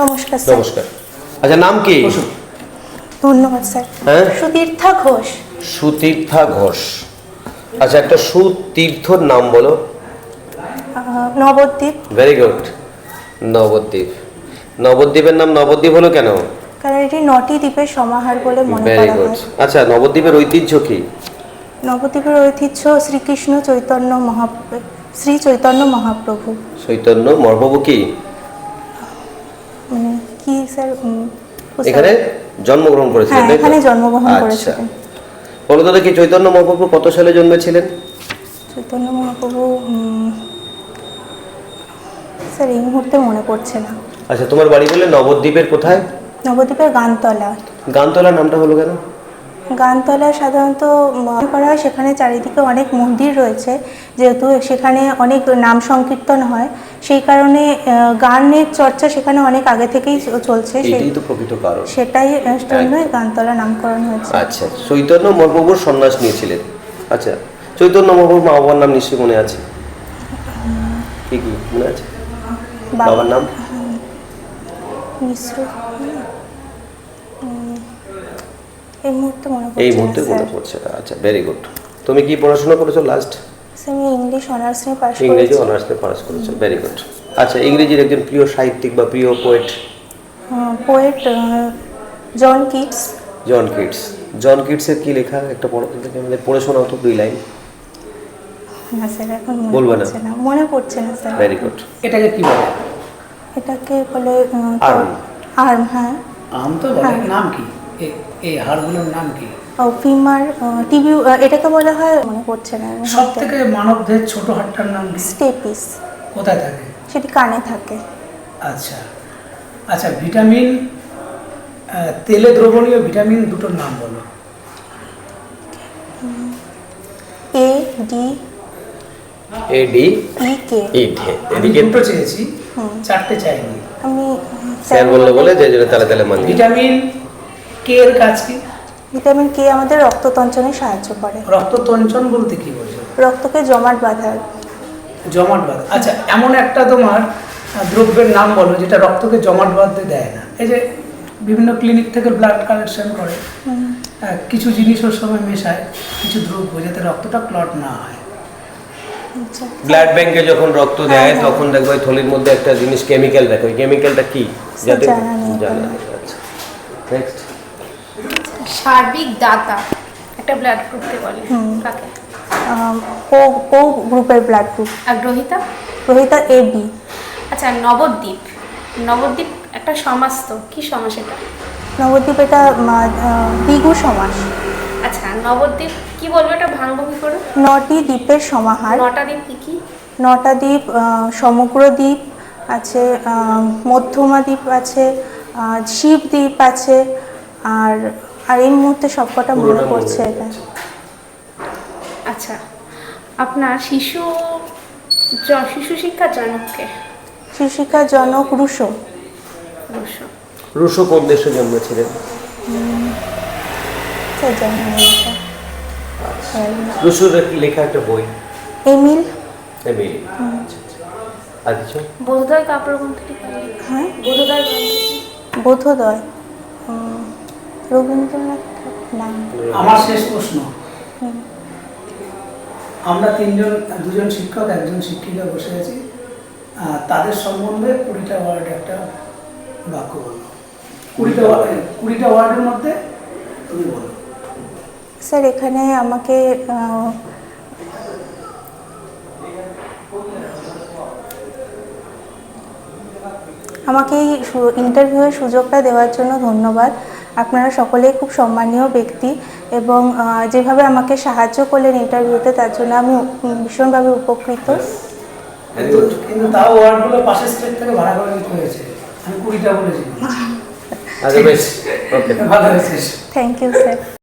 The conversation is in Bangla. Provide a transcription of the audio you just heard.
নমস্কার স্যার। নমস্কার। আচ্ছা নাম কি? ধন্যবাদ স্যার। হ্যাঁ? সুতীর্থা ঘোষ। সুতীর্থা ঘোষ। আচ্ছা একটা সুতীর্থর নাম বলো। নবদ্বীপ। Very good Nabadwip. নবদ্বীপের নাম নবদ্বীপ হলো কেন? কারণ এটি নটি দ্বীপের সমাহার বলে মনে করা হয়। আচ্ছা নবদ্বীপের ঐতিহ্য কি? নবদ্বীপের ঐতিহ্য শ্রীকৃষ্ণ চৈতন্য মহাপ্রভু শ্রী চৈতন্য মহাপ্রভু। চৈতন্য মহাপ্রভু কি? কি স্যার এখানে জন্মগ্রহণ করেছিলেন হ্যাঁ এখানে জন্মগ্রহণ আচ্ছা। করেছিলেন। বলো দাদা কি চৈতন্য মহাপ্রভু কত সালে জন্মেছিলেন? চৈতন্য মহাপ্রভু স্যার এই মুহূর্তে মনে পড়ছে না। আচ্ছা তোমার বাড়ি বলে নবদ্বীপের কোথায়? নবদ্বীপের গানতলা। গানতলা নামটা হলো কেন? গানতলা সাধারণত মনে করা হয় সেখানে চারিদিকে অনেক মন্দির রয়েছে যেহেতু সেখানে অনেক নাম সংকীর্তন হয়। সেই কারণে গানের চর্চা সেখানে অনেক আগে থেকেই চলছে। সে- এটাই তো প্রকৃত কারণ। সেটাই জন্যই গানতলা নামকরণ হয়েছে। আচ্ছা চৈতন্য মহাপ্রভুর সন্ন্যাস নিয়েছিলেন। আচ্ছা চৈতন্য মহাপ্রভুর মা বাবার নাম নিশ্চয়ই মনে আছে? কি কি মনে আছে? বাবার নাম? মিশ্র। এই মুহূর্তে মনে পড়ছে এই মুহূর্তে মনে পড়ছে আচ্ছা ভেরি গুড তুমি কি পড়াশোনা করেছ লাস্ট আমি ইংলিশ অনার্স নিয়ে পাশ ইংরেজি করেছি অনার্স নিয়ে পাস করেছ ভেরি গুড আচ্ছা ইংরেজির একজন প্রিয় সাহিত্যিক বা প্রিয় poet poet John Keats John Keats John কিটসের কি লেখা? একটা পড়ো থেকে আমাদের পড়ে শোনাও তো দুই লাইন। না স্যার এখন মনে না? পড়ছে না। মনে পড়ছে না স্যার ভেরি গুড এটাকে কি বলে? এটাকে বলে. আর্ম হ্যাঁ। আম তো বলে নাম কি? এই হাড়গুলোর নাম কি? ফিমার টিভি এটাকে বলা হয় মনে পড়ছে না সব থেকে মানবদের ছোট হাড়টার নাম কি? স্টেপিস কোথায় থাকে? সেটি কানে থাকে। আচ্ছা। আচ্ছা ভিটামিন তেলে দ্রবণীয় ভিটামিন দুটোর নাম বলো। A D A D E কে। ইট আমি এদিকে দুটো চেয়েছি চারটে চাইনি। আমি স্যার বলল বলে যে জন্য তালে তালে মানি ভিটামিন কে এর কাজ কি? ভিটামিন কে আমাদের রক্ততঞ্চনে সাহায্য করে। রক্ততঞ্চন বলতে কি বোঝো? রক্তকে জমাট বাঁধার জমাট বাঁধ। আচ্ছা এমন একটা তোমার দ্রব্যের নাম বলো যেটা রক্তকে জমাট বাঁধতে দেয় না। এই যে বিভিন্ন ক্লিনিক থেকে ব্লাড কালেকশন করে কিছু জিনিস ওর সময় মেশায় কিছু দ্রব্য যাতে রক্তটা ক্লট না হয়। আচ্ছা। ব্লাড ব্যাংকে যখন রক্ত দেয় হ্যাঁ, হ্যাঁ। তখন দেখবে ওই থলির মধ্যে একটা জিনিস কেমিক্যাল দেখো। ওই কেমিক্যালটা কি? যাতে জানা। নেই। আচ্ছা। নেক্সট সার্বিক দাতা একটা ব্লাড গ্রুপকে বলে কাকে? ও ও গ্রুপের ব্লাড গ্রুপ আর গ্রহিতা? রোহিতা এ বি আচ্ছা নবদ্বীপ। নবদ্বীপ একটা সমাজ তো কি সমাজ এটা? নবদ্বীপ এটা দ্বিগু সমাস আচ্ছা নবদ্বীপ কি বলব এটা ভাঙবো কি করে? নটি দ্বীপের সমাহার। নটা দ্বীপ কি কি? নটা দ্বীপ সমগ্র দ্বীপ আছে মধ্যমা দ্বীপ আছে আহ, শিব দ্বীপ আছে আর আর এই মুহূর্তে সবকটা মনে মনে পড়ছে এটা। আচ্ছা আপনার শিশু জ- শিশু শিক্ষা জনককে শিশু শিক্ষা জনক রুশো। অবশ্য রুশো কোন দেশে জন্মেছিলেন? এটা। আর রুশোর লেখা একটা বই। এমিল। এমিলি। আর কিছু? বোধোদয় কাপড় গ্রন্থটি হ্যাঁ। বোধোদয় বোধোদয়। রবীন্দ্রনাথ নাম। আমার শেষ প্রশ্ন। আমরা তিনজন দুজন শিক্ষক একজন শিক্ষিকা বসে আছি। তাদের সম্বন্ধে কুড়িটা ওয়ার্ড একটা বাক্য বলো কুড়িটা কুড়িটা ওয়ার্ডের মধ্যে তুমি বলো। স্যার এখানে আমাকে আমাকে এই ইন্টারভিউয়ের সুযোগটা দেওয়ার জন্য ধন্যবাদ। আপনারা সকলেই খুব সম্মানীয় ব্যক্তি এবং যেভাবে আমাকে সাহায্য করলেন ইন্টারভিউতে তার জন্য আমি ভীষণভাবে উপকৃত। কিন্তু তাও ওয়ার্ডগুলো পাশের স্টেট থেকে ভাড়া করে নিতে হয়েছে। আমি কুড়িটা বলেছি। বেশ ওকে। ভালো হয়েছে। Thank you sir